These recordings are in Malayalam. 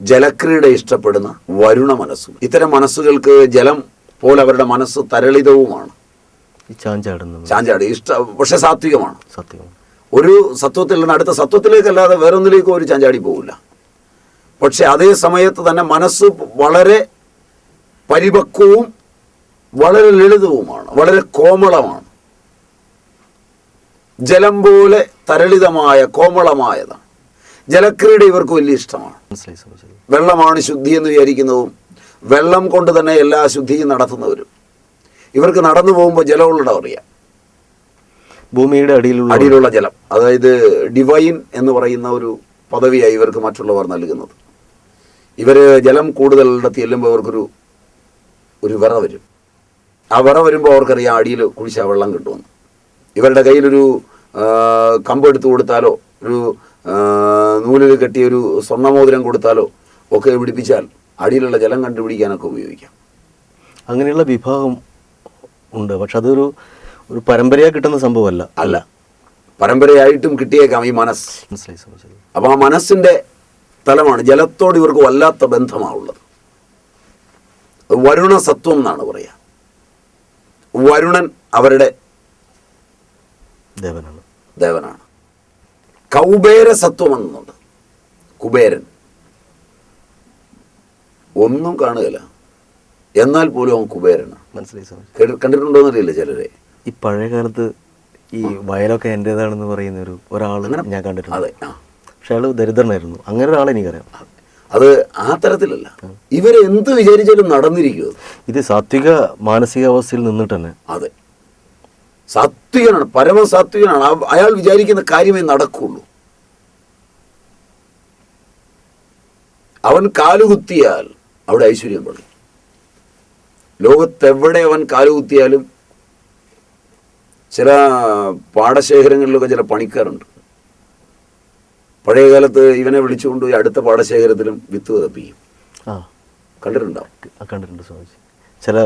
ജലക്രീഡ ഇഷ്ടപ്പെടുന്ന വരുണ മനസ്സും. ഇത്തരം മനസ്സുകൾക്ക് ജലം പോലെ അവരുടെ മനസ്സ് തരളിതവുമാണ്. ചാഞ്ചാട് ഇഷ്ട പക്ഷെ സാത്വികമാണ്. ഒരു സത്വത്തിൽ നിന്ന് അടുത്ത സത്വത്തിലേക്കല്ലാതെ വേറൊന്നിലേക്കും ഒരു ചാഞ്ചാടി പോകില്ല പക്ഷെ അതേ സമയത്ത് തന്നെ മനസ്സ് വളരെ പരിപക്വവും വളരെ ലളിതവുമാണ് വളരെ കോമളമാണ്. ജലം പോലെ തരളിതമായ കോമളമായതാണ്. ജലക്രീഡ ഇവർക്ക് വലിയ ഇഷ്ടമാണ്. വെള്ളമാണ് ശുദ്ധി എന്ന് വിചാരിക്കുന്നതും വെള്ളം കൊണ്ട് തന്നെ എല്ലാ ശുദ്ധിയും നടത്തുന്നവരും. ഇവർക്ക് നടന്നു പോകുമ്പോൾ ജലമുള്ള അറിയാം. ഭൂമിയുടെ അടിയിലുള്ള അടിയിലുള്ള ജലം. അതായത് ഡിവൈൻ എന്ന് പറയുന്ന ഒരു പദവിയായി ഇവർക്ക് മറ്റുള്ളവർ നൽകുന്നത്. ഇവർ ജലം കൂടുതലിടത്ത് ചെല്ലുമ്പോൾ അവർക്കൊരു ഒരു വിറ വരും. ആ വിറ വരുമ്പോൾ അവർക്കറിയാം അടിയിൽ കുഴിച്ചാൽ വെള്ളം കിട്ടുമെന്ന്. ഇവരുടെ കയ്യിലൊരു കമ്പെടുത്ത് കമ്പ് എടുത്തു കൊടുത്താലോ ഒരു നൂലിൽ കെട്ടിയൊരു സ്വർണമോതിരം കൊടുത്താലോ ഒക്കെ പിടിപ്പിച്ചാൽ അടിയിലുള്ള ജലം കണ്ടുപിടിക്കാനൊക്കെ ഉപയോഗിക്കാം. അങ്ങനെയുള്ള വിഭാഗം ഉണ്ട്. പക്ഷെ അതൊരു ഒരു പരമ്പരയായി കിട്ടുന്ന സംഭവമല്ല. അല്ല. പരമ്പരയായിട്ടും കിട്ടിയേക്കാം ഈ മനസ്സ്. മനസ്സിലായി അപ്പോൾ ആ മനസ്സിന്റെ തലമാണ് ജലത്തോട് ഇവർക്ക് വല്ലാത്ത ബന്ധമാണുള്ളത് വരുണ സത്വം എന്നാണ് പറയുക വരുണൻ അവരുടെ ദേവനാണ്. ദേവനാണ്. കൗബേര സത്വം എന്നുണ്ട് കുബേരൻ. ഒന്നും കാണുകയില്ല. എന്നാൽ പോലും അവൻ കുബേരനാണ്. മനസ്സിലായി കേട്ടി- കണ്ടിട്ടുണ്ടോ എന്നറിയില്ല ചിലരെ. ഈ പഴയ കാലത്ത് ഈ വയലൊക്കെ എന്റേതാണെന്ന് പറയുന്ന ഒരു ഒരാൾ ഞാൻ കണ്ടിട്ടുണ്ട്. അതെ പക്ഷെ അയാൾ ദരിദ്രനായിരുന്നു. അങ്ങനെ ഒരാളെ എനിക്കറിയാം. അത്. ആ തരത്തിലല്ല. ഇവരെന്ത് വിചാരിച്ചാലും നടന്നിരിക്കുന്നത് ഇത് സാത്വിക മാനസികാവസ്ഥയിൽ നിന്നിട്ട് തന്നെ അതെ. സാത്വികനാണ് പരമസാത്വികനാണ്. അയാൾ വിചാരിക്കുന്ന കാര്യമേ നടക്കുള്ളൂ. അവൻ കാലുകുത്തിയാൽ അവിടെ ഐശ്വര്യം പറയും ലോകത്തെവിടെ അവൻ കാലുകുത്തിയാലും ചില പാടശേഖരങ്ങളിലൊക്കെ ചില പണിക്കാരുണ്ട്. പഴയ കാലത്ത് ഇവനെ വിളിച്ചുകൊണ്ടുപോയി അടുത്ത പാടശേഖരത്തിലും വിത്ത് വിതപ്പിക്കും കണ്ടിട്ടുണ്ടാവും കണ്ടിട്ടുണ്ട്? സ്വാമിജി. ചില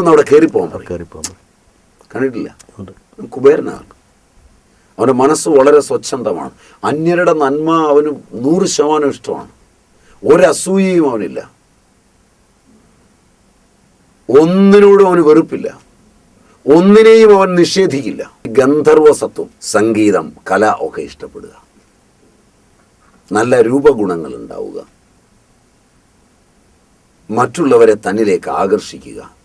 ഒന്ന് അവിടെ കയറിപ്പോകാൻ പറയും. കയറിപ്പോകുമ്പോൾ കണ്ടിട്ടില്ല. കുബേരനാണ്. അവന്റെ മനസ്സ് വളരെ സ്വച്ഛന്തമാണ്. അന്യരുടെ നന്മ അവന് നൂറ് ശതമാനം ഇഷ്ടമാണ്. ഒരസൂയയും അവനില്ല. ഒന്നിനോടും അവന് വെറുപ്പില്ല. ഒന്നിനെയും അവൻ നിഷേധിക്കില്ല. ഗന്ധർവസത്വം സംഗീതം കല ഒക്കെ ഇഷ്ടപ്പെടുക. നല്ല രൂപഗുണങ്ങൾ ഉണ്ടാവുക മറ്റുള്ളവരെ തന്നിലേക്ക് ആകർഷിക്കുക.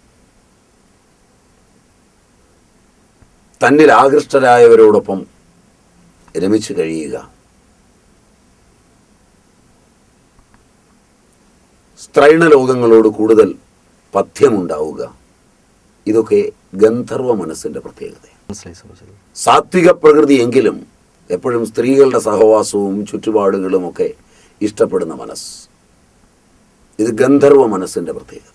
തന്നിൽ ആകൃഷ്ടരായവരോടൊപ്പം രമിച്ചു കഴിയുക. സ്ത്രൈണലോകങ്ങളോട് കൂടുതൽ പഥ്യമുണ്ടാവുക. ഇതൊക്കെ ഗന്ധർവ മനസ്സിന്റെ പ്രത്യേകത സാത്വിക പ്രകൃതി എങ്കിലും എപ്പോഴും സ്ത്രീകളുടെ സഹവാസവും ചുറ്റുപാടുകളും ഒക്കെ ഇഷ്ടപ്പെടുന്ന മനസ്സ്. ഇത് ഗന്ധർവ മനസ്സിന്റെ പ്രത്യേകത.